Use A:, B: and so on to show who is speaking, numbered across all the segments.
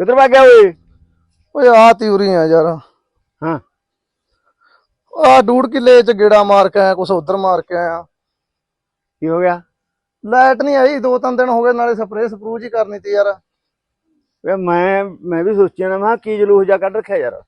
A: ਕਿੱਧਰ ਭੱਗ ਗਿਆ ਓਏ?
B: ਓਏ ਆ ਤਿਉਰੀ ਆ ਯਾਰ।
A: ਹਾਂ।
B: ਆ ਡੂੜ ਕਿੱਲੇ ਚ ਗੇੜਾ ਮਾਰ ਕੇ ਆਇਆ ਕੁਛ ਉਧਰ ਮਾਰ ਕੇ ਆਇਆ।
A: ਕੀ ਹੋ ਗਿਆ?
B: ਲਾਈਟ ਨਹੀਂ ਆਈ ਦੋ ਤਿੰਨ ਦਿਨ ਹੋ ਗਏ ਨਾਲੇ ਸਪਰੇਅ ਸਪਰੂ ਜੀ ਕਰਨੀ ਤੀ ਯਾਰ।
A: ਵੇ ਮੈਂ ਮੈਂ ਵੀ ਸੋਚਿਆ ਨਾ ਮੈਂ ਕੀ ਜਲੂਸ ਜਾ ਕੱਢ ਰੱਖਿਆ ਯਾਰ।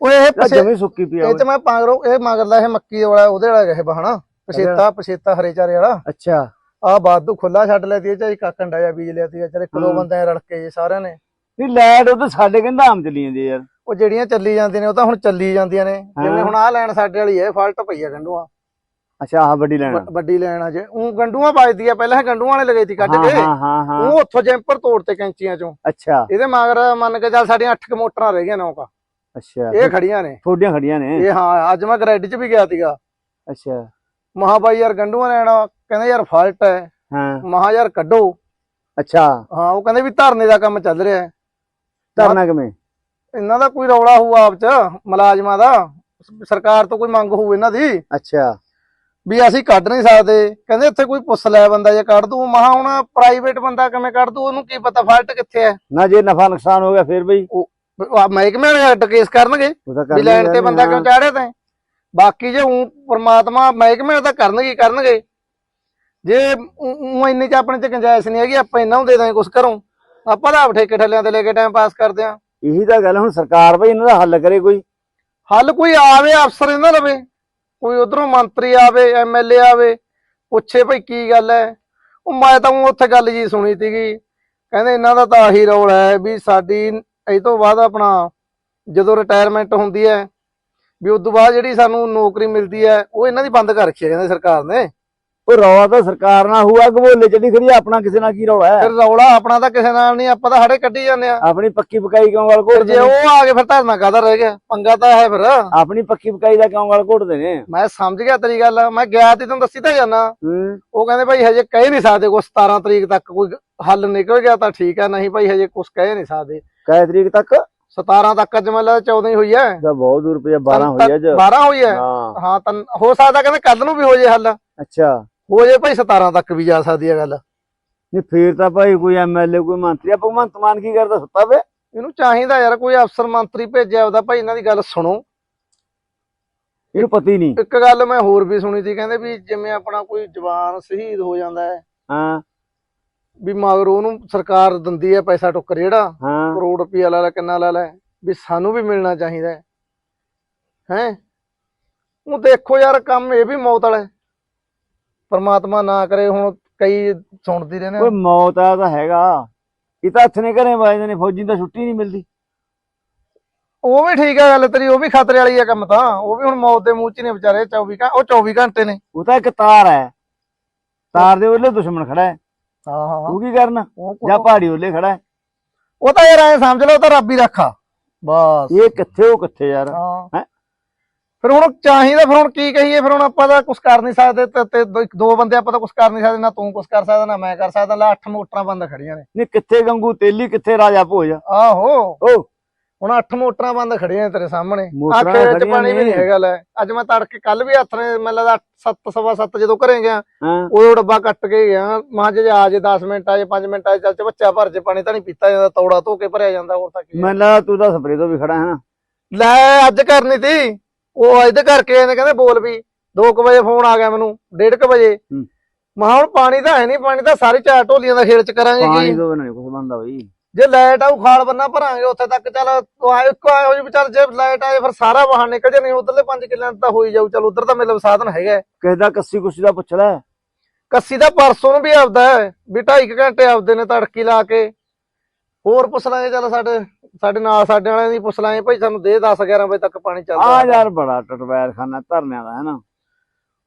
B: ਓਏ ਇਹ ਪਛੇ
A: ਜਮੀ ਸੁੱਕੀ ਪਈ ਆ
B: ਇਹ ਚ ਮੈਂ ਪਾਗਰੋ ਇਹ ਮਗਰਲਾ ਇਹ ਮੱਕੀ ਵਾਲਾ ਉਹਦੇ ਵਾਲਾ ਇਹ ਬਹਣਾ ਪਛੇਤਾ ਪਛੇਤਾ ਹਰੇ ਚਾਰੇ ਵਾਲਾ।
A: ਅੱਛਾ।
B: ਆ ਬਾਦੂ ਖੁੱਲਾ ਛੱਡ ਲਿਆ ਤੀ ਇਹ ਚਾਹੀ ਕਾਕੰਡਾ ਜਾਂ ਬੀਜ ਲਿਆ ਤੀ ਚਾਰੇ ਕਿਲੋ
A: ਹੂੰ।
B: ਬੰਦੇ ਰਲ ਕੇ ਜੀ ਸਾਰਿਆਂ ਨੇ।
A: ਨਹੀਂ ਲਾਈਟ ਉਹ ਤਾਂ ਸਾਡੇ ਕਹਿੰਦਾ ਆਮ ਚੱਲੀ ਜਾਂਦੀ ਯਾਰ।
B: ਉਹ ਜਿਹੜੀਆਂ ਚੱਲੀ ਜਾਂਦੀਆਂ ਨੇ ਉਹ ਤਾਂ ਹੁਣ ਚੱਲੀ ਜਾਂਦੀਆਂ ਨੇ। ਜਿਵੇਂ ਹੁਣ ਆਹ ਲੈਣ ਸਾਡੇ ਵਾਲੀ ਹੈ ਫਾਲਟ ਪਈ ਆ ਗੰਡੂਆਂ।
A: ਅੱਛਾ ਆਹ ਵੱਡੀ ਲੈਣਾ
B: ਵ- ਵੱਡੀ ਲੈਣ ਜੇ। ਉਹ ਗੰਡੂਆਂ ਵੱਜਦੀ ਆ ਪਹਿਲਾਂ ਗੰਡੂਆਂ ਵਾਲੇ ਲਗਾਈ ਤੀ ਕੱਢ ਕੇ। ਉਹ ਉੱਥੋਂ ਜੈਂਪਰ ਤੋੜ ਤੇ ਕੈਂਚੀਆਂ ਚੋਂ।
A: ਅੱਛਾ।
B: ਇਹਦੇ ਮਗਰ ਮੰਨ ਕੇ ਚੱਲ ਸਾਡੀਆਂ 8 ਕ ਮੋਟਰਾਂ ਰਹਿ ਗਈਆਂ ਨੌਕਾ।
A: ਅੱਛਾ।
B: ਇਹ ਖੜੀਆਂ ਨੇ।
A: ਥੋਡੀਆਂ ਖੜੀਆਂ ਨੇ।
B: ਇਹ ਹਾਂ ਅੱਜ ਮੈਂ ਗ੍ਰੈਡ 'ਚ ਵੀ ਗਿਆ ਸੀਗਾ।
A: ਅੱਛਾ।
B: ਮਹਾ ਬਾਈ ਯਾਰ ਗੰਡੂਆਂ ਲੈਣਾ ਕਹਿੰਦੇ ਯਾਰ ਫਾਲਟ ਹੈ।
A: ਹਾਂ।
B: ਮਹਾ ਯਾਰ ਕੱਢੋ।
A: ਅੱਛਾ।
B: ਹਾਂ ਉਹ ਕਹਿੰਦੇ ਵੀ ਧਰਨੇ ਦਾ ਕੰਮ ਚੱਲ ਰਿਹਾ ਹੈ।
A: ਧਰਨਾ ਕਿਵੇਂ?
B: ਇਹਨਾਂ ਦਾ ਕੋਈ ਰੌਲਾ ਹੋਊ ਆਪ 'ਚ ਮੁਲਾਜ਼ਮਾਂ ਦਾ ਸਰਕਾਰ ਤੋਂ ਕੋਈ ਮੰਗ ਹੋਊ ਇਹਨਾਂ ਦੀ।
A: ਅੱਛਾ।
B: ਵੀ ਅਸੀਂ ਕੱਢ ਨਹੀਂ ਸਕਦੇ। ਕਹਿੰਦੇ ਇੱਥੇ ਕੋਈ ਪੁੱਛ ਲੈ ਬੰਦਾ ਜੇ ਕੱਢ ਦੂ ਮਹਾ ਹੁਣ ਪ੍ਰਾਈਵੇਟ ਬੰਦਾ ਕਿਵੇਂ ਕੱਢ ਦੂ ਉਹਨੂੰ ਕੀ ਪਤਾ ਫਾਲਟ ਕਿੱਥੇ ਹੈ?
A: ਨਾ ਜੇ ਨਫਾ ਨੁਕਸਾਨ ਹੋ ਗਿਆ ਫਿਰ ਬਈ।
B: ਮਹਿਕਮੇ ਵਾਲੇ ਅੱਡ ਕੇਸ ਕਰਨਗੇ। ਵੀ ਲੈਣ ਤੇ ਬੰਦਾ ਕਿਉਂ ਚਾੜਿਆ ਤੈਂ? ਬਾਕੀ ਜੇ ਉਹ ਪ੍ਰਮਾਤਮਾ ਮਹਿਕਮੇ ਤਾਂ ਕਰਨਗੇ ਕਰਨਗੇ। ਜੇ ਉਹ ਇੰਨੇ ਚ ਆਪਣੇ ਚ ਗੁੰਜਾਇਸ਼ ਨਹੀਂ ਹੈਗੀ ਆਪਾਂ ਇਹਨਾਂ ਨੂੰ ਦੇ ਦਾਂਗੇ ਕੁਛ ਘਰੋਂ। ਆਪਾਂ ਤਾਂ ਆਪ ਠੇਕੇ ਠੱਲਿਆਂ ਤੇ ਲੈ ਕੇ ਟਾਈਮ ਪਾਸ ਕਰਦੇ ਆਂ
A: ਇਹੀ ਤਾਂ ਗੱਲ ਹੁਣ ਸਰਕਾਰ ਬਈ ਇਹਨਾਂ ਦਾ ਹੱਲ ਕਰੇ ਕੋਈ।
B: ਹੱਲ ਕੋਈ ਆਵੇ ਅਫਸਰ ਇਹਨਾਂ ਲਵੇ ਕੋਈ ਉਧਰੋਂ ਮੰਤਰੀ ਆਵੇ ਐਮਐਲਏ ਆਵੇ ਪੁੱਛੇ ਭਈ ਕੀ ਗੱਲ ਹੈ। ਉਹ ਮੈਂ ਤਾਂ ਉੱਥੇ ਗੱਲ ਜੀ ਸੁਣੀ ਸੀਗੀ। ਕਹਿੰਦੇ ਇਹਨਾਂ ਦਾ ਤਾਂ ਆਹੀ ਰੋਲ ਹੈ ਵੀ ਸਾਡੀ ਇਹ ਤੋਂ ਬਾਅਦ ਆਪਣਾ ਜਦੋਂ ਰਿਟਾਇਰਮੈਂਟ ਹੁੰਦੀ ਹੈ ਵੀ ਉਸ ਤੋਂ ਬਾਅਦ ਜਿਹੜੀ ਸਾਨੂੰ ਨੌਕਰੀ ਮਿਲਦੀ ਹੈ ਉਹ ਇਹਨਾਂ ਦੀ ਬੰਦ ਕਰ ਰੱਖੀ ਹੈ ਕਹਿੰਦੇ ਸਰਕਾਰ ਨੇ।
A: ਉਹ ਰੌਲਾ ਤਾਂ ਸਰਕਾਰ ਨਾਲ ਹੋਊਗਾ ਗਵੋਲੇ ਚੜੀ ਖੜੀ ਆ, ਆਪਣਾ ਕਿਸੇ ਨਾਲ ਕੀ ਰੌਲਾ ਹੈ?
B: ਫਿਰ ਰੌਲਾ ਆਪਣਾ ਤਾਂ ਕਿਸੇ ਨਾਲ ਨਹੀਂ ਆਪਾਂ ਤਾਂ ਸਾਡੇ ਕੱਢੀ ਜਾਂਦੇ ਆ।
A: ਆਪਣੀ ਪੱਕੀ ਪਕਾਈ ਕਿਉਂ ਗਲ ਘੋਟਦੇ
B: ਜੇ ਉਹ ਆ ਗਏ ਫਿਰ ਧਰਨਾ ਕਾਹਦਾ ਰਹਿ ਗਿਆ? ਪੰਗਾ ਤਾਂ ਹੈ ਫਿਰ।
A: ਆਪਣੀ ਪੱਕੀ ਪਕਾਈ ਦਾ ਕਿਉਂ ਗਲ ਘੋਟਦੇ ਨੇ?
B: ਮੈਂ ਸਮਝ ਗਿਆ ਤੇਰੀ ਗੱਲ ਮੈਂ ਗਿਆ ਤੇ ਤੈਨੂੰ ਦੱਸੀ ਤਾਂ ਜਾਣਾ
A: ਹੂੰ।
B: ਉਹ ਕਹਿੰਦੇ ਭਾਈ ਹਜੇ ਕਹਿ ਨਹੀਂ ਸਕਦੇ ਕੋਈ 17 ਤਰੀਕ ਤੱਕ ਕੋਈ ਹੱਲ ਨਿਕਲ ਗਿਆ ਤਾਂ ਠੀਕ ਹੈ ਨਹੀਂ ਭਾਈ ਹਜੇ ਕੁਝ ਕਹਿ ਨਹੀਂ ਸਕਦੇ।
A: ਕੈ ਤਰੀਕ ਤੱਕ?
B: 17 ਤੱਕ ਅੱਜ ਮੈਨੂੰ ਲੱਗਦਾ 14 ਹੀ ਹੋਈ ਹੈ।
A: ਤਾਂ ਬਹੁਤ ਦੂਰ ਪਿਆ 12 ਹੋਈ ਅੱਜ।
B: 12 ਹੋਈ ਹੈ।
A: ਹਾਂ।
B: ਹਾਂ ਤਾਂ ਹੋ ਸਕਦਾ ਕਹਿੰਦੇ ਕੱਲ ਨੂੰ ਵੀ ਹੋ ਜੇ ਹੱਲ।
A: ਅੱਛਾ।
B: ਹੋ ਜੇ ਭਾਈ 17 ਤੱਕ ਵੀ ਜਾ ਸਕਦੀ ਹੈ ਗੱਲ।
A: ਨਹੀਂ ਫੇਰ ਤਾਂ ਭਾਈ ਕੋਈ ਐਮਐਲਏ ਕੋਈ ਮੰਤਰੀ ਆ ਭਗਵੰਤ ਮਾਨ ਕੀ ਕਰਦਾ ਸੁੱਤਾ ਵੇ
B: ਇਹਨੂੰ ਚਾਹੀਦਾ ਯਾਰ ਕੋਈ ਅਫਸਰ ਮੰਤਰੀ ਭੇਜਿਆ ਉਹਦਾ ਭਾਈ ਇਹਨਾਂ ਦੀ ਗੱਲ ਸੁਣੋ।
A: ਇਹਨੂੰ ਪਤਾ ਹੀ ਨਹੀਂ।
B: ਇੱਕ ਗੱਲ ਮੈਂ ਹੋਰ ਵੀ ਸੁਣੀ ਸੀ ਕਹਿੰਦੇ ਵੀ ਜਿਵੇਂ ਆਪਣਾ ਕੋਈ ਜਵਾਨ ਸ਼ਹੀਦ ਹੋ ਜਾਂਦਾ ਹੈ
A: ਹਾਂ।
B: ਵੀ ਮਗਰ ਉਹਨੂੰ ਸਰਕਾਰ ਦਿੰਦੀ ਹੈ ਪੈਸਾ ਟੁੱਕਰ ਜਿਹੜਾ ਕਰੋੜ ਰੁਪਈਆ ਲਾ ਲੈ ਕਿੰਨਾ ਲਾ ਲੈ ਵੀ ਸਾਨੂੰ ਵੀ ਮਿਲਣਾ ਚਾਹੀਦਾ ਹੈ। ਹੈਂ? ਉਹ ਦੇਖੋ ਯਾਰ ਕੰਮ ਇਹ ਵੀ ਮੌਤ ਵਾਲਾ ਪਰਮਾਤਮਾ ਨਾ ਕਰੇ ਹੁਣ ਕਈ ਸੁਣਦੀ ਰਹਿੰਦੇ
A: ਕੋਈ
B: ਆ।
A: ਮੌਤ ਆ ਤਾਂ ਹੈਗਾ। ਇਹ ਤਾਂ ਹੱਥ ਨੇ ਘਰੇ ਵੱਜਦੇ ਨੇ ਫੌਜੀ ਨੂੰ ਤਾਂ ਛੁੱਟੀ ਨਹੀਂ ਮਿਲਦੀ।
B: ਉਹ ਵੀ ਠੀਕ ਹੈ ਗੱਲ ਤੇਰੀ ਉਹ ਵੀ ਖਤਰੇ ਵਾਲੀ ਹੈ ਕੰਮ ਤਾਂ। ਉਹ ਵੀ ਹੁਣ ਮੌਤ ਦੇ ਮੂੰਹ 'ਚ ਨੇ ਵਿਚਾਰੇ 24 ਘੰ ਉਹ 24 ਘੰਟੇ ਨੇ।
A: ਉਹ ਤਾਂ ਇੱਕ ਤਾਰ ਹੈ। ਤਾਰ ਦੇ ਉਹਲੇ ਦੁਸ਼ਮਣ ਖੜਾ ਹੈ।
B: ਹਾਂ ਹਾਂ
A: ਉਹ ਕੀ ਕਰਨਾ? ਜਾਂ ਪਹਾੜੀ ਉਹਲੇ ਖੜਾ ਹੈ।
B: ਉਹ ਤਾਂ ਯਾਰ ਐ ਸਮਝ ਲਓ ਤਾਂ ਰੱਬ ਹੀ ਰੱਖਾ। ਬਸ।
A: ਇਹ ਕਿੱਥੇ ਉਹ ਕਿੱਥੇ ਯਾਰ?
B: ਹੈਂ? ਫਿਰ ਹੁਣ ਚਾਹੀਦਾ ਫਿਰ ਹੁਣ ਕੀ ਕਹੀਏ ਫਿਰ ਹੁਣ ਆਪਾਂ ਤਾਂ ਕੁਝ ਕਰ ਨਹੀਂ ਸਕਦੇ ਤੇ- ਤੇ ਦੋ- ਦੋ ਬੰਦੇ ਆਪਾਂ ਤਾਂ ਕੁਝ ਕਰ ਨਹੀਂ ਸਕਦੇ ਨਾ ਤੂੰ ਕੁਝ ਕਰ ਸਕਦਾ ਨਾ ਮੈਂ ਕਰ ਸਕਦਾ ਲੈ ਅੱਠ ਮੋਟਰਾਂ ਬੰਦ ਖੜੀਆਂ ਨੇ।
A: ਨਹੀਂ ਕਿੱਥੇ ਗੰਗੂ ਤੇਲੀ ਕਿੱਥੇ ਰਾਜਾ ਭੋਜ?
B: ਆਹੋ।
A: ਓ।
B: ਹੁਣ ਅੱਠ ਮੋਟਰਾਂ ਬੰਦ ਖੜੀਆਂ ਨੇ ਤੇਰੇ ਸਾਹਮਣੇ।
A: ਮੋਟਰਾਂ
B: ਆਖੇ ਚ
A: ਖੜੀਆਂ
B: ਪਾਣੀ ਵੀ
A: ਨੇ।
B: ਨਹੀਂ ਹੈਗਾ ਲੈ। ਅੱਜ ਮੈਂ ਤੜਕੇ ਕੱਲ ਵੀ ਹੱਥ ਨੇ ਮੈਨੂੰ ਲੱਗਦਾ 7 ਸਵਾ 7 ਜਦੋਂ ਘਰੇ ਗਿਆ
A: ਹਾਂ।
B: ਉਹ ਡੱਬਾ ਕੱਟ ਕੇ ਗਿਆ। ਮਾਂ ਜੇ ਆ ਜੇ 10 ਮਿੰਟ ਆ ਜੇ 5 ਮਿੰਟ ਆ ਜੇ ਚੱਲ ਚ ਬੱਚਾ ਭਰ ਜੇ ਪਾਣੀ ਤਾਂ ਨਹੀਂ ਪੀਤਾ ਜਾਂਦਾ ਤੌੜਾ ਧੋ ਕੇ ਭਰਿਆ ਜਾਂਦਾ ਹੋਰ ਤਾਂ ਕੀ ਹੈ।
A: ਮੈਨੂੰ ਲੱਗਦਾ ਤੂੰ ਤਾਂ ਸਪਰੇ ਤੋਂ ਵੀ ਖੜਾ ਹੈ ਨਾ।
B: ਲੈ ਅੱਜ ਕਰਨੀ ਤੀ। ਉਹ ਇਹਦੇ ਕਰਕੇ ਇਹਨੇ ਕਹਿੰਦੇ ਬੋਲ ਵੀ 2 ਵਜੇ ਫੋਨ ਆ ਗਿਆ ਮੈਨੂੰ 1:30 ਵਜੇ। ਮਾ ਹੁਣ ਪਾਣੀ ਤਾਂ ਹੈ ਨਹੀਂ ਪਾਣੀ ਤਾਂ ਸਾਰੇ ਚਾਰ ਢੋਲੀਆਂ ਦਾ ਖੇਲ ਚ ਕਰਾਂਗੇ
A: ਪਾਣੀ ਤੋਂ ਬਿਨਾਂ ਨਹੀਂ ਕੁਝ ਬੰਦਾ ਬਈ।
B: ਜੇ ਲਾਈਟ ਆਊ ਖਾਲ ਬੰਨਾ ਭਰਾਂਗੇ ਉੱਥੇ ਤੱਕ ਚੱਲ ਆਏ ਇੱਕੋ ਆਏ ਹੋ ਜੀ ਚੱਲ ਜੇ ਲਾਈਟ ਆਏ ਫਿਰ ਸਾਰਾ ਵਾਹਨ ਨਿਕਲ ਜੇ ਨਹੀਂ ਉਧਰਲੇ 5 ਕਿੱਲਿਆਂ ਤਾਂ ਹੋਈ ਜਾਊ ਚੱਲ ਉਧਰ ਤਾਂ ਮਿਲਬ ਸਾਧਨ ਹੈਗਾ। ਹੈ।
A: ਕਿਸੇ ਦਾ ਕੱਸੀ ਕੁਸੀ ਦਾ ਪੁੱਛ ਲੈ।
B: ਕੱਸੀ ਦਾ ਪਰਸੋਂ ਨੂੰ ਵੀ ਆਪਦਾ ਹੈ ਵੀ 2.5 ਘੰਟੇ ਆਪਦੇ ਨੇ ਤੜਕੀ ਲਾ ਕੇ। ਹੋਰ ਪੁੱਛ ਲਾਂਗੇ ਚੱਲ ਸਾਡੇ ਸਾਡੇ ਨਾਲ ਸਾਡੇ ਵਾਲਿਆਂ ਦੀ ਪੁੱਛ ਲਾਂਗੇ। ਭਾਈ ਸਾਨੂੰ ਦੇ 10 11 ਵਜੇ ਤੱਕ ਪਾਣੀ ਚੱਲਦਾ
A: ਆ ਯਾਰ ਬੜਾ ਟਟਵੈਰ ਖਾਨਾ ਧਰਨਿਆਂ ਦਾ ਹੈ ਨਾ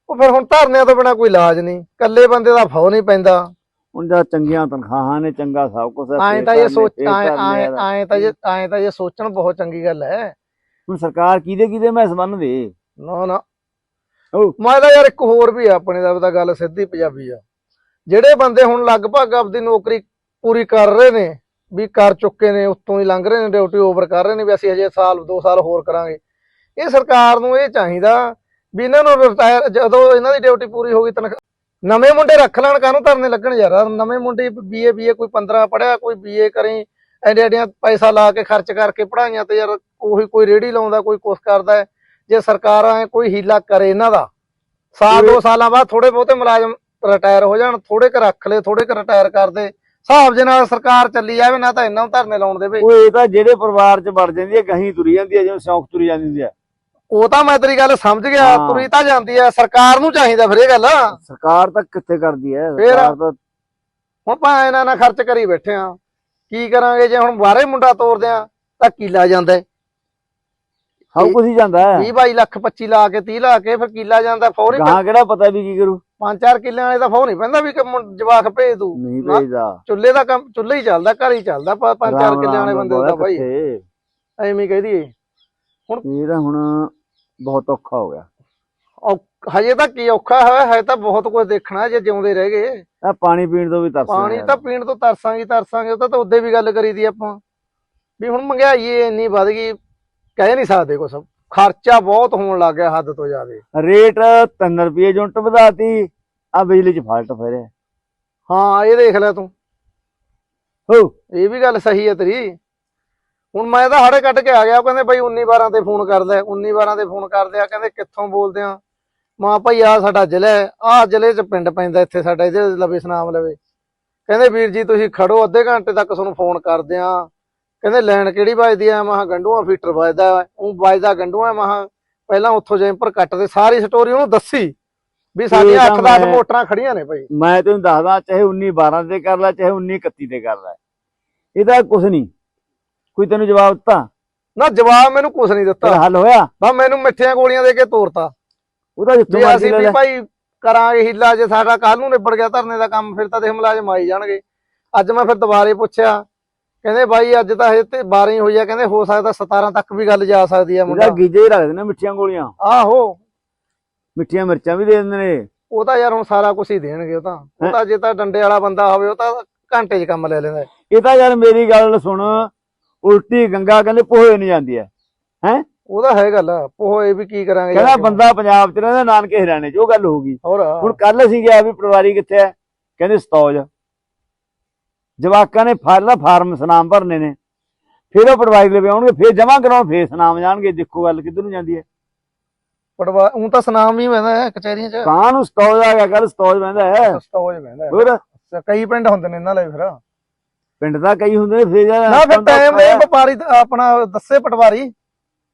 B: ਉਹ ਫਿਰ ਹੁਣ ਧਰਨਿਆਂ ਤੋਂ ਬਿਨਾ ਕੋਈ ਇਲਾਜ ਨਹੀਂ। ਇਕੱਲੇ ਬੰਦੇ ਦਾ ਫੋ ਨਹੀਂ ਪੈਂਦਾ।
A: ਜਾਂ ਚੰਗੀਆਂ ਤਨਖਾਹਾਂ ਨੇ ਚੰਗਾ ਸਭ ਕੁਝ
B: ਐਂ ਤਾਂ ਇਹ ਸੋਚ ਐਂ ਐਂ ਤਾਂ ਇਹ ਐਂ ਤਾਂ ਇਹ ਸੋਚਣ ਬਹੁਤ ਚੰਗੀ ਗੱਲ ਹੈ।
A: ਹੁਣ ਸਰਕਾਰ ਕਿਹਦੇ ਕਿਹਦੇ ਮੈਸ ਬੰਨਦੇ?
B: ਨਾ ਨਾ।
A: ਉਹ
B: ਮੈਂ ਤਾਂ ਯਾਰ ਇੱਕ ਹੋਰ ਵੀ ਆਪਣੇ ਦਾ ਤਾਂ ਗੱਲ ਸਿੱਧੀ ਪੰਜਾਬੀ ਆ। ਜਿਹੜੇ ਬੰਦੇ ਹੁਣ ਲਗਭਗ ਆਪਦੀ ਨੌਕਰੀ ਪੂਰੀ ਕਰ ਰਹੇ ਨੇ ਵੀ ਕਰ ਚੁੱਕੇ ਨੇ ਉੱਤੋਂ ਹੀ ਲੰਘ ਰਹੇ ਨੇ ਡਿਊਟੀ ਓਵਰ ਕਰ ਰਹੇ ਨੇ ਵੀ ਅਸੀਂ ਹਜੇ ਸਾਲ 2 ਸਾਲ ਹੋਰ ਕਰਾਂਗੇ ਇਹ ਸਰਕਾਰ ਨੂੰ ਇਹ ਚਾਹੀਦਾ ਵੀ ਇਹਨਾਂ ਨੂੰ ਰਿਟਾਇਰ ਜਦੋਂ ਇਹਨਾਂ ਦੀ ਡਿਊਟੀ ਪੂਰੀ ਹੋ ਗਈ ਤਨਖਾਹ ਨਵੇਂ ਮੁੰਡੇ ਰੱਖ ਲੈਣ ਕਾਹਨੂੰ ਧਰਨੇ ਲੱਗਣ ਯਾਰ ਨਵੇਂ ਮੁੰਡੇ ਬੀਏ ਬੀਏ ਕੋਈ 15 ਪੜਿਆ ਕੋਈ ਬੀਏ ਕਰੀ ਐਡੇ ਐਡੀਆਂ ਪੈਸਾ ਲਾ ਕੇ ਖਰਚ ਕਰਕੇ ਪੜਾਈਆਂ ਤੇ ਯਾਰ ਉਹੀ ਕੋਈ ਰੇੜੀ ਲਾਉਂਦਾ ਕੋਈ ਕੁਛ ਕਰਦਾ। ਜੇ ਸਰਕਾਰਾਂ ਐ ਕੋਈ ਹੀਲਾ ਕਰੇ ਇਹਨਾਂ ਦਾ ਸਾਲ ਦੋ ਸਾਲਾਂ ਬਾਅਦ ਥੋੜੇ ਬਹੁਤੇ ਮੁਲਾਜ਼ਮ ਰਿਟਾਇਰ ਹੋ ਜਾਣ ਥੋੜੇ ਕੁ ਰੱਖ ਲਏ ਥੋੜੇ ਕੁ ਰਿਟਾਇਰ ਕਰ ਦੇ ਹਿਸਾਬ ਦੇ ਨਾਲ ਸਰਕਾਰ ਚੱਲੀ ਜਾਵੇ ਨਾ ਤਾਂ ਇਹਨਾਂ ਨੂੰ ਧਰਨੇ ਲਾਉਣ ਦੇਵੇ।
A: ਉਹ ਇਹ ਤਾਂ ਜਿਹੜੇ ਪਰਿਵਾਰ ਚ ਵੜ ਜਾਂਦੀ ਹੈ ਗਹੀਂ ਤੁਰੀ ਜਾਂਦੀ ਹੈ ਜਿਵੇਂ ਸ਼ੌਂਕ ਤੁਰੀ ਜਾਂਦੀ ਹੁੰਦੀ ਹੈ।
B: ਉਹ ਤਾਂ ਮੈਂ ਤੇਰੀ ਗੱਲ ਸਮਝ ਗਿਆ
A: ਹਾਂ।
B: ਤੁਰੀ ਤਾਂ ਜਾਂਦੀ ਹੈ ਸਰਕਾਰ ਨੂੰ ਚਾਹੀਦਾ ਫਿਰ ਇਹ ਗੱਲ।
A: ਸਰਕਾਰ ਤਾਂ ਕਿੱਥੇ ਕਰਦੀ ਹੈ?
B: ਫੇਰ?
A: ਸਰਕਾਰ ਤਾਂ
B: ਹੁਣ ਆਪਾਂ ਇਹਨਾਂ ਨਾਲ ਖਰਚ ਕਰੀ ਬੈਠੇ ਆ ਕੀ ਕਰਾਂਗੇ ਜੇ ਹੁਣ ਬਾਹਰੇ ਮੁੰਡਾ ਤੋਰਦੇ ਆ ਤਾਂ ਕੀਲਾ ਜਾਂਦਾ ਹੈ।
A: ਸਭ ਕੁਝ ਹੀ ਜਾਂਦਾ ਹੈ।
B: 20 22 ਲੱਖ 25 ਲਾ ਕੇ 30 ਲਾ ਕੇ ਫਿਰ ਕੀਲਾ ਜਾਂਦਾ ਫੌਰੀ
A: ਗਾਂ ਕਿਹੜਾ ਪਤਾ ਵੀ ਕੀ ਕਰੂ?
B: ਪੰਜ ਚਾਰ ਕਿੱਲਿਆਂ ਵਾਲੇ ਦਾ ਫੌ ਨਹੀਂ ਪੈਂਦਾ ਵੀ ਕਿ ਮੁੰ- ਜਵਾਕ ਭੇਜ ਦੂ
A: ਨਹੀਂ
B: ਨਾ।
A: ਭੇਜਦਾ।
B: ਚੁੱਲ੍ਹੇ ਦਾ ਕੰਮ ਚੁੱਲ੍ਹਾ ਹੀ ਚੱਲਦਾ ਘਰ ਹੀ ਚੱਲਦਾ ਪ- ਪੰਜ ਚਾਰ
A: ਰਾਮ
B: ਕਿੱਲਿਆਂ ਵਾਲੇ
A: ਰਾਮ
B: ਬੰਦੇ
A: ਬੋਲਿਆ
B: ਦਾ ਭਾਈ।
A: ਕਿੱਥੇ?
B: ਐਵੇਂ ਹੀ ਕਹਿ ਦਈਏ।
A: ਇਹ ਤਾਂ ਹੁਣ ਬਹੁਤ ਔਖਾ ਹੋ ਗਿਆ।
B: ਔਖ- ਹਜੇ ਤਾਂ ਕੀ ਔਖਾ ਹੋਇਆ ਹੈ ਤਾਂ ਬਹੁਤ ਕੁਝ ਦੇਖਣਾ ਜੇ ਜਿਉਂਦੇ ਰਹਿ ਗਏ।
A: ਆ ਪਾਣੀ ਪੀਣ ਤੋਂ ਵੀ ਤਰਸ
B: ਪਾਣੀ ਤਾਂ ਪੀਣ ਤੋਂ ਤਰਸਾਂਗੇ ਤਰਸਾਂਗੇ ਉਹ ਤਾਂ ਤਾਂ ਉਦੋਂ ਵੀ ਗੱਲ ਕਰੀ ਦੀ ਆਪਾਂ। ਵੀ ਹੁਣ ਮਹਿੰਗਾਈ ਏ ਇੰਨੀ ਵੱਧ ਗਈ ਕਹਿ ਨਹੀਂ ਸਕਦੇ ਕੁਛ। ਖਰਚਾ ਬਹੁਤ ਹੋਣ ਲੱਗ ਗਿਆ ਹੱਦ ਤੋਂ ਜ਼ਿਆਦਾ।
A: ਰੇਟ 3 ਰੁਪਏ ਯੂਨਿਟ ਵਧਾਤੀ ਆ ਬਿਜਲੀ ਚ ਫਾਲਟ ਫੇਰਿਆ
B: ਹਾਂ ਇਹ ਦੇਖ ਲੈ ਤੂੰ।
A: ਹੋ।
B: ਇਹ ਵੀ ਗੱਲ ਸਹੀ ਹੈ ਤੇਰੀ। ਹੁਣ ਮੈਂ ਤਾਂ ਹਾੜੇ ਕੱਢ ਕੇ ਆ ਗਿਆ ਕਹਿੰਦੇ ਬਈ 19 12 ਤੇ ਫੋਨ ਕਰਦਾ 19 12 ਤੇ ਫੋਨ ਕਰਦੇ ਆ ਕਹਿੰਦੇ ਕਿੱਥੋਂ ਬੋਲਦੇ ਆ? ਮਾਂ ਭਾਈ ਆ ਸਾਡਾ ਜ਼ਿਲ੍ਹਾ ਹੈ ਆ ਜ਼ਿਲ੍ਹੇ 'ਚ ਪਿੰਡ ਪੈਂਦਾ ਇੱਥੇ ਸਾਡਾ ਇਹਦੇ ਲਵੇ ਸੁਨਾਮ ਲਵੇ। ਕਹਿੰਦੇ ਵੀਰ ਜੀ ਤੁਸੀਂ ਖੜੋ ਅੱਧੇ ਘੰਟੇ ਤੱਕ ਤੁਹਾਨੂੰ ਫੋਨ ਕਰਦੇ ਆ। ਕਹਿੰਦੇ ਲੈਣ ਕਿਹੜੀ ਵੱਜਦੀ ਆ? ਮਹਾ ਗੰਡੂਆ ਫੀਟਰ ਵੱਜਦਾ ਉਹ ਵੱਜਦਾ ਗੰਡੂਆ ਮਹਾ ਪਹਿਲਾਂ ਉੱਥੋਂ ਜੈਂਪਰ ਕੱਟ ਦੇ ਸਾਰੀ ਸਟੋਰੀ ਉਹਨੂੰ ਦੱਸੀ ਵੀ ਸਾਡੀਆਂ
A: ਇਹ ਤਾਂ
B: 8-10
A: ਮੈਂ-
B: ਮੋਟਰਾਂ ਖੜੀਆਂ ਨੇ ਭਾਈ।
A: ਮੈਂ ਤੈਨੂੰ ਦੱਸਦਾ ਚਾਹੇ 19 12 ਤੇ ਕਰ ਲੈ ਚਾਹੇ 19 31 ਤੇ ਕਰ ਲੈ। ਇਹਦਾ ਕੁਝ ਨਹੀਂ। ਕੋਈ ਤੈਨੂੰ ਜਵਾਬ ਦਿੱਤਾ?
B: ਨਾ ਜਵਾਬ ਮੈਨੂੰ ਕੁਝ ਨਹੀਂ ਦਿੱਤਾ।
A: ਹੱਲ ਹੋਇਆ?
B: ਬਸ ਮੈਨੂੰ ਮਿੱਠੀਆਂ ਗੋਲੀਆਂ ਦੇ ਕੇ ਤੋਰਤਾ।
A: ਉਹਦਾ ਜਿੱਥੋਂ ਮਰਜ਼ੀ ਲੈ
B: ਭਾਈ ਕਰਾਂਗੇ ਹਿੱਲਾ ਜੇ ਸਾਡਾ ਕੱਲ ਨੂੰ ਨਿਬੜ ਗਿਆ ਧਰਨੇ ਦਾ ਕੰਮ ਫਿਰ ਤਾਂ ਦੇਖ ਮੁਲਾਜ਼ਮ ਆਈ ਜਾਣਗੇ। ਅੱਜ ਮੈਂ ਫਿਰ ਦੁਬਾਰੇ ਪੁੱਛਿਆ ਕਹਿੰਦੇ ਬਾਈ ਅੱਜ ਤਾਂ ਇਹ ਤੇ 12 ਹੀ ਹੋਈ ਆ ਕਹਿੰਦੇ ਹੋ ਸਕਦਾ 17 ਤੱਕ ਵੀ ਗੱਲ ਜਾ ਸਕਦੀ ਆ ਮੁੰਡਾ।
A: ਗੀਜੇ ਹੀ ਰੱਖਦੇ ਨੇ ਮਿੱਠੀਆਂ ਗੋਲੀਆਂ।
B: ਆਹੋ।
A: ਮਿੱਠੀਆਂ ਮਿਰਚਾਂ ਵੀ ਦੇ ਦਿੰਦੇ ਨੇ।
B: ਉਹ ਤਾਂ ਯਾਰ ਹੁਣ ਸਾਰਾ ਕੁਝ ਹੀ ਦੇਣਗੇ ਉਹ ਤਾਂ। ਉਹ ਤਾਂ ਜੇ ਤਾਂ ਡੰਡੇ ਵਾਲਾ ਬੰਦਾ ਹੋਵੇ ਉਹ ਤਾਂ ਘੰਟੇ 'ਚ ਕੰਮ ਲੈ ਲੈਂਦਾ।
A: ਇਹ ਤਾਂ ਯਾਰ ਮੇਰੀ ਗੱਲ ਸੁਣ ਉਲਟੀ ਗੰਗਾ ਕਹਿੰਦੇ ਪੋਹੇ ਨਹੀਂ ਜਾਂਦੀ ਹੈ?
B: ਉਹਦਾ ਹੈ ਗੱਲ ਇਹ ਵੀ ਕੀ ਕਰਾਂਗੇ
A: ਕਹਿੰਦਾ। ਬੰਦਾ ਪੰਜਾਬ ਚ ਰਹਿੰਦਾ ਨਾਨਕੇ ਹਰਿਆਣੇ ਚ ਉਹ ਗੱਲ ਹੋ ਗਈ। ਹੁਣ ਕੱਲ ਅਸੀਂ ਗਿਆ ਵੀ ਪਟਵਾਰੀ ਕਿੱਥੇ ਹੈ ਕਹਿੰਦੇ ਸਤੌਜ। ਜਵਾਕਾਂ ਨੇ ਫਾਰਲਾ ਫਾਰਮ ਸਨਾਮ ਭਰਨੇ ਨੇ। ਫਿਰ ਉਹ ਪਟਵਾਰੀ ਦੇ ਆਉਣਗੇ ਫਿਰ ਜਮਾ ਕਰਾਉਣ ਫਿਰ ਸਨਾਮ ਜਾਣਗੇ ਦੇਖੋ ਗੱਲ ਕਿੱਧਰ ਨੂੰ ਜਾਂਦੀ ਹੈ।
B: ਪਟਵਾ ਉਹ ਤਾਂ ਸੁਨਾਮ ਹੀ ਬਹਿੰਦਾ ਹੈ ਕਚਹਿਰੀਆਂ 'ਚ।
A: ਕਾਂ ਨੂੰ ਸਤੌਜ ਆ ਗਿਆ ਕੱਲ ਸਤੌਜ ਬਹਿੰਦਾ ਹੈ।
B: ਸਟੋਜ ਬਹਿੰਦਾ ਹੈ।
A: ਹੋਰ?
B: ਕਈ ਪਿੰਡ ਹੁੰਦੇ ਨੇ ਇਹਨਾਂ ਲਈ ਫਿਰ।
A: ਪਿੰਡ ਦਾ ਕਈ ਹੁੰਦੇ ਨੇ ਫਿਰ
B: ਨਾ ਫਿਰ ਟਾਈਮ ਇਹ ਵਪਾਰੀ ਆਪਣਾ ਦੱਸੇ ਪਟਵਾਰੀ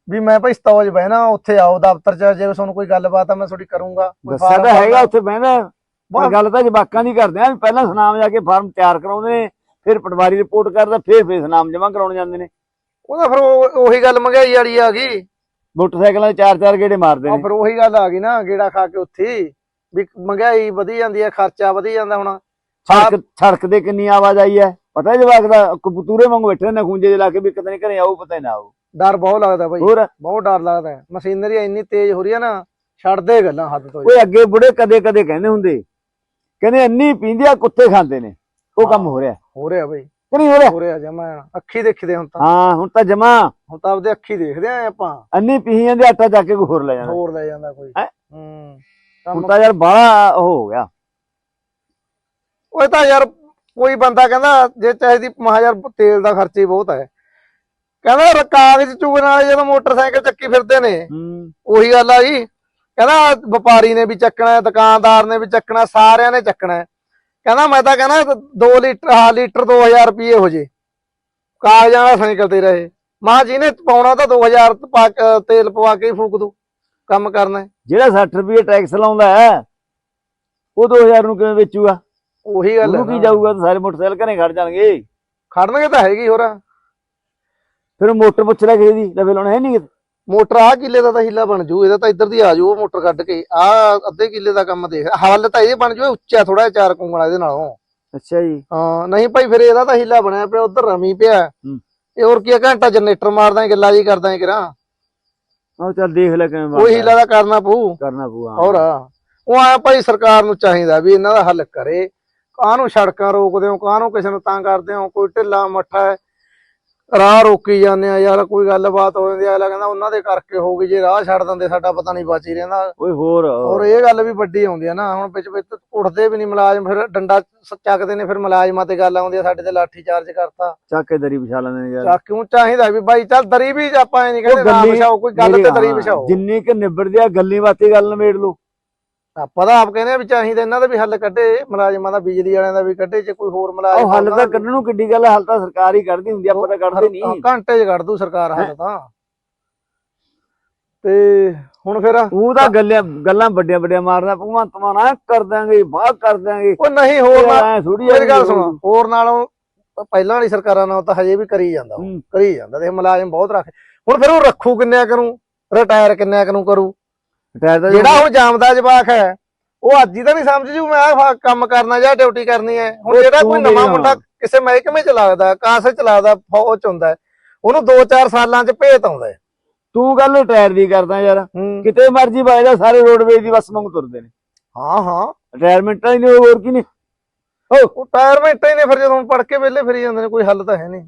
B: ਵੀ ਮੈਂ ਭਾਈ ਸਤੌਜ ਬਹਿਣਾ ਉੱਥੇ ਆਓ ਦਫ਼ਤਰ 'ਚ ਜੇ ਤੁਹਾਨੂੰ ਕੋਈ ਗੱਲਬਾਤ ਆ ਮੈਂ ਤੁਹਾਡੀ ਕਰੂੰਗਾ।
A: ਦੱਸਿਆ ਤਾਂ ਹੈਗਾ। ਉੱਥੇ ਬਹਿੰਦਾ ਪਰ ਗੱਲ ਤਾਂ ਜਵਾਕਾਂ ਦੀ ਕਰਦੇ ਆ ਪਹਿਲਾਂ ਸਨਾਮ ਜਾ ਕੇ ਫਾਰਮ ਤਿਆਰ ਕਰਾਉਂਦੇ ਨੇ ਫਿਰ ਪਟਵਾਰੀ ਰਿਪੋਰਟ ਕਰਦਾ ਫਿਰ ਫਿਰ ਸਨਾਮ ਜਮਾ ਕਰਾਉਣ ਜਾਂਦੇ ਨੇ।
B: ਉਹਦਾ ਫਿਰ ਉਹ- ਗੱਲ ਮਹਿੰਗਾਈ ਵਾਲੀ ਆ ਗਈ।
A: ਮੋਟਰਸਾਈਕਲਾਂ ਦੇ ਚਾਰ ਚਾਰ ਗੇੜੇ ਮਾਰਦੇ ਨੇ।
B: ਫਿਰ ਉਹੀ ਗੱਲ ਆ ਗਈ ਨਾ ਗੇੜਾ ਖਾ ਕੇ ਉੱਥੇ। ਵੀ ਮਹਿੰਗਾਈ ਵਧੀ ਜਾਂਦੀ ਹੈ ਖਰਚਾ ਵਧੀ ਜਾਂਦਾ ਹੁਣ।
A: ਸੜਕ ਸੜਕ ਦੇ ਕਿੰਨੀ ਆਵਾਜਾਈ ਹੈ। ਪਤਾ ਜਵਾਕ ਦਾ ਕਬੂਤੂਰੇ ਵਾਂਗੂ ਬੈਠੇ ਨੇ ਖੂੰਜੇ ਦੇ ਲਾ ਕੇ ਵੀ ਕਿਤੇ ਨਹੀਂ ਘਰੇ ਆਊ ਪਤਾ ਹੀ ਨਾ ਆਊ
B: ਡਰ ਬਹੁਤ ਲੱਗਦਾ ਭਾਈ
A: ਹੋਰ?
B: ਬਹੁਤ ਡਰ ਲੱਗਦਾ। ਮਸ਼ੀਨਰੀ ਇੰਨੀ ਤੇਜ਼ ਹੋ ਰਹੀ ਹੈ ਨਾ ਛੱਡਦੇ ਗੱਲਾਂ ਹੱਦ ਤੋਂ
A: ਓਏ ਅੱਗੇ ਬੁੜੇ ਕਦੇ ਕਦੇ ਕਹਿੰਦੇ ਹੁੰਦੇ ਕਹਿੰਦੇ ਇੰਨੀ ਪੀਂਦੇ ਆ ਕੁੱਤੇ ਖਾਂਦੇ ਨੇ। ਉਹ ਕੰਮ ਹੋ। ਰਿਹਾ।
B: ਹੋ ਰਿਹਾ ਭਾਈ
A: ਕਿ ਨਹੀਂ ਹੋ ਰਿਹਾ?
B: ਹੋ ਰਿਹਾ ਜਮਾ ਅੱਖੀ ਦੇਖਦੇ ਹੁਣ ਤਾਂ।
A: ਹਾਂ ਹੁਣ ਤਾਂ ਜਮਾ।
B: ਹੁਣ ਤਾਂ ਆਪਦੇ ਅੱਖੀ ਦੇਖਦੇ ਆ ਆਪਾਂ।
A: ਅੰਨੀ ਪੀ ਜਾਂਦੇ ਆਟਾ ਚੱਕ ਕੇ ਕੋਈ ਹੋਰ ਲੈ ਜਾਂਦਾ।
B: ਹੋਰ ਲੈ ਜਾਂਦਾ ਕੋਈ।
A: ਹੈਂ? ਹੁਣ ਤਾਂ ਯਾਰ ਬਾਹਲਾ ਉਹ ਹੋ ਗਿਆ।
B: ਉਹ ਤਾਂ ਯਾਰ ਕੋਈ ਬੰਦਾ ਕਹਿੰਦਾ ਜੇ ਚਾਹੀਦੀ ਮਹਾ ਯਾਰ ਤੇਲ ਦਾ ਖਰਚਾ ਹੀ ਬਹੁਤ ਹੈ। ਕਹਿੰਦਾ ਚ ਚੁਗਣ ਵਾਲੇ ਜਦੋਂ ਮੋਟਰਸਾਈਕਲ ਚੱਕੀ ਫਿਰਦੇ ਨੇ।
A: ਹੂੰ।
B: ਉਹੀ ਗੱਲ ਆ ਜੀ। ਕਹਿੰਦਾ ਵਪਾਰੀ ਨੇ ਵੀ ਚੱਕਣਾ ਦੁਕਾਨਦਾਰ ਨੇ ਵੀ ਚੱਕਣਾ ਸਾਰਿਆਂ ਨੇ ਚੱਕਣਾ। ਕਹਿੰਦਾ ਮੈਂ ਤਾਂ ਕਹਿੰਦਾ 2 ਲੀਟਰ ਹਾ ਲੀਟਰ 2000 ਰੁਪਏ ਹੋ ਜੇ ਕਾਗਜ਼ਾਂ ਦਾ ਸਾਈਕਲ ਤੇ ਰਹੇ ਮਾਂ ਜੀ ਨੇ ਪਾਉਣਾ ਤਾਂ 2000 ਪਾ ਕੇ- ਤੇਲ ਪਵਾ ਕੇ ਹੀ ਫੂਕ ਦੂ ਕੰਮ ਕਰਨਾ।
A: ਜਿਹੜਾ 60 ਰੁਪਏ ਟੈਕਸ ਲਾਉਂਦਾ ਹੈ ਉਹ 2000 ਨੂੰ ਕਿਵੇਂ ਵੇਚੂਗਾ
B: ਉਹੀ ਗੱਲ ਹੈ
A: ਕੀ। ਜਾਊਗਾ ਤਾਂ ਸਾਰੇ ਮੋਟਰਸਾਈਕਲ ਘਰੇ ਖੜ ਜਾਣਗੇ
B: ਖੜਨਗੇ ਤਾਂ ਹੈਗੀ ਹੋਰ
A: ਫਿਰ ਮੋਟਰ ਪੁੱਛ ਲੈ ਕਿਸੇ ਦੀ ਲਵੇ ਲਾਉਣਾ ਹੈ ਨਹੀਂ
B: ਮੋਟਰ ਆ ਕਿੱਲੇ ਦਾ ਤਾਂ ਹੀਲਾ ਬਣ ਜੂ ਇਹਦਾ ਤਾਂ ਇੱਧਰ ਦੀ ਆ ਜੂ ਉਹ ਮੋਟਰ ਕੱਢ ਕੇ। ਆ ਅੱਧੇ ਕਿੱਲੇ ਦਾ ਕੰਮ ਦੇਖ ਹੱਲ ਤਾਂ ਇਹ ਬਣ ਜੂ ਇਹ ਉੱਚਾ ਥੋੜਾ ਜਿਹਾ ਚਾਰ ਕੁੰਗਲਾ ਇਹਦੇ ਨਾਲੋਂ।
A: ਅੱਛਾ ਜੀ।
B: ਹਾਂ ਨਹੀਂ ਭਾਈ ਫਿਰ ਇਹਦਾ ਤਾਂ ਹੀਲਾ ਬਣਿਆ ਪਿਆ ਉਧਰ ਰਮੀ ਪਿਆ। ਇਹ ਹੋਰ ਕੀ ਘੰਟਾ ਜਨਰੇਟਰ ਮਾਰਦਾ ਗੱਲਾਂ ਜੀ ਕਰਦਾ ਕਿਰਾਂ।
A: ਆਹ ਚੱਲ ਦੇਖ ਲੈ ਕਿਵੇਂ
B: ਉਹ। ਹੀਲਾ ਦਾ ਕਰਨਾ ਪਊ।
A: ਕਰਨਾ ਪਊਗਾ
B: ਹੋਰ ਉਹ ਆ ਭਾਈ ਸਰਕਾਰ ਨੂੰ ਚਾਹੀਦਾ ਵੀ ਇਹਨਾਂ ਦਾ ਹੱਲ ਕਰੇ। ਕਾਹਨੂੰ ਸੜਕਾਂ ਰੋਕਦੇ ਹੋ ਕਾਹਨੂੰ ਕਿਸੇ ਨੂੰ ਤੰਗ ਕਰਦੇ ਹੋ ਕੋਈ ਢਿੱਲਾ ਮੱਠਾ ਹੈ। ਰਾਹ ਰੋਕੀ ਜਾਂਦੇ ਆ ਯਾਰ ਕੋਈ ਗੱਲਬਾਤ ਹੋ ਜਾਂਦੀ ਆ ਅਗਲਾ ਕਹਿੰਦਾ ਉਹਨਾਂ ਦੇ ਕਰਕੇ ਹੋਊਗੀ ਜੇ ਰਾਹ ਛੱਡ ਦਿੰਦੇ ਸਾਡਾ ਪਤਾ ਨਹੀਂ ਬਚ ਹੀ ਰਹਿੰਦਾ।
A: ਓਏ ਹੋਰ।
B: ਔਰ ਇਹ ਗੱਲ ਵੀ ਵੱਡੀ ਆਉਂਦੀ ਆ ਨਾ ਹੁਣ ਵਿੱਚ ਵਿੱਚ ਉੱਠਦੇ ਵੀ ਨਹੀਂ ਮੁਲਾਜ਼ਮ ਫਿਰ ਡੰਡਾ ਚੱਕਦੇ ਨੇ ਫਿਰ ਮੁਲਾਜ਼ਮਾਂ ਤੇ ਗੱਲ ਆਉਂਦੀ ਆ ਸਾਡੇ ਤੇ ਲਾਠੀ ਚਾਰਜ ਕਰਤਾ।
A: ਚੱਕ ਕੇ ਦਰੀ ਵਿਛਾ ਲੈਂਦੇ ਨੇ ਯਾਰ।
B: ਚੱਕ ਕਿਉਂ ਚਾਹੀਦਾ ਵੀ ਬਾਈ ਚੱਲ ਦਰੀ ਵੀ ਆਪਾਂ ਐ ਨਹੀਂ ਕਹਿੰਦੇ ਨਾ ਵਿਛਾਓ ਕੋਈ ਗੱਲ ਤੇ ਦਰੀ
A: ਹਾਂ,
B: ਵਿਛਾਓ।
A: ਜਿੰਨੀ ਕਿ ਨਿਬੜਦੀ ਆ ਗੱਲੀ ਬਾਤੀ ਗੱਲ ਨਿਬੇੜ ਲਓ।
B: ਆਪਾਂ ਤਾਂ ਆਪ ਕਹਿੰਦੇ ਆ ਵੀ ਚਾਹੀਦਾ ਇਹਨਾਂ ਦਾ ਵੀ ਹੱਲ ਕੱਢੇ ਮੁਲਾਜ਼ਮਾਂ ਦਾ ਬਿਜਲੀ ਵਾਲਿਆਂ ਦਾ ਵੀ ਕੱਢੇ ਜੇ ਕੋਈ ਹੋਰ ਮੁਲਾਜ਼ਮ
A: ਉਹ ਹੱਲ ਤਾਂ ਕੱਢਣ ਨੂੰ ਕਿੱਡੀ ਗੱਲ ਹੱਲ ਤਾਂ ਸਰਕਾਰ ਹੀ ਕੱਢਦੀ ਹੁੰਦੀ ਆ, ਆਪਾਂ ਤਾਂ ਕੱਢਦੇ ਨਹੀਂ।
B: ਘੰਟੇ 'ਚ ਕੱਢ ਦੂ ਸਰਕਾਰ ਹੱਲ ਤਾਂ। ਤੇ ਹੁਣ ਫਿਰ
A: ਉਹ ਤਾਂ ਗੱਲਾਂ ਗੱਲਾਂ ਵੱਡੀਆਂ ਵੱਡੀਆਂ ਮਾਰਦਾ ਭਗਵੰਤ ਮਾਨ ਆ ਕਰ ਦਾਂਗੇ ਬਾਹ ਕਰ ਦਾਂਗੇ
B: ਉਹ ਨਹੀਂ ਹੋਰ
A: ਐ ਥੋੜੀ
B: ਮੇਰੀ ਗੱਲ ਸੁਣੋ ਹੋਰ ਨਾਲੋਂ ਪਹਿਲਾਂ ਵਾਲੀ ਸਰਕਾਰਾਂ ਨਾਲ ਤਾਂ ਹਜੇ ਵੀ ਕਰੀ ਜਾਂਦਾ। ਕਰੀ ਜਾਂਦਾ। ਦੇਖ ਮੁਲਾਜ਼ਮ ਬਹੁਤ ਰੱਖ। ਹੁਣ ਫਿਰ ਉਹ ਰੱਖੂ ਕਿੰਨਿਆ ਕਰੂੰ ਰਿਟਾਇਰ ਕਿੰਨਿਆ ਕਰੂੰ ਕਰੂ? ਜਿਹੜਾ ਹੁਣ ਜਾਮਦਾ ਜਵਾਕ ਹੈ ਉਹ ਅੱਜ ਹੀ ਤਾਂ ਨਹੀਂ ਸਮਝ ਜੂ ਮੈਂ ਕੰਮ ਕਰਨਾ ਜਾਂ ਡਿਊਟੀ ਕਰਨੀ ਹੈ। ਹੁਣ ਜਿਹੜਾ ਕੋਈ ਨਵਾਂ। ਮੁੰਡਾ ਕਿਸੇ ਮਹਿਕਮੇ ਚ ਲੱਗਦਾ ਕਾਸੇ ਚ ਲੱਗਦਾ ਫੌਜ ਚ ਹੁੰਦਾ ਉਹਨੂੰ 2-4 ਸਾਲਾਂ ਚ ਭੇਤ ਆਉਂਦਾ
A: ਤੂੰ ਗੱਲ ਰਿਟਾਇਰ ਦੀ ਕਰਦਾ ਯਾਰ। ਕਿਤੇ ਮਰਜ਼ੀ ਬਾਜਦਾ ਸਾਰੇ ਰੋਡਵੇਜ ਦੀ ਬੱਸ ਵਾਂਗ ਤੁਰਦੇ ਨੇ।
B: ਹਾਂ ਹਾਂ।
A: ਰਿਟਾਇਰਮੈਂਟ ਨਹੀਂ ਹੋਰ ਕੀ ਨੇ?
B: ਉਹ ਰਿਟਾਇਰਮੈਂਟ ਹੀ ਨੇ ਫਿਰ ਜਦੋਂ ਪੜ ਕੇ ਵਿਹਲੇ ਫਿਰੀ ਜਾਂਦੇ ਨੇ ਕੋਈ ਹੱਲ ਤਾਂ ਹੈ ਨਹੀਂ।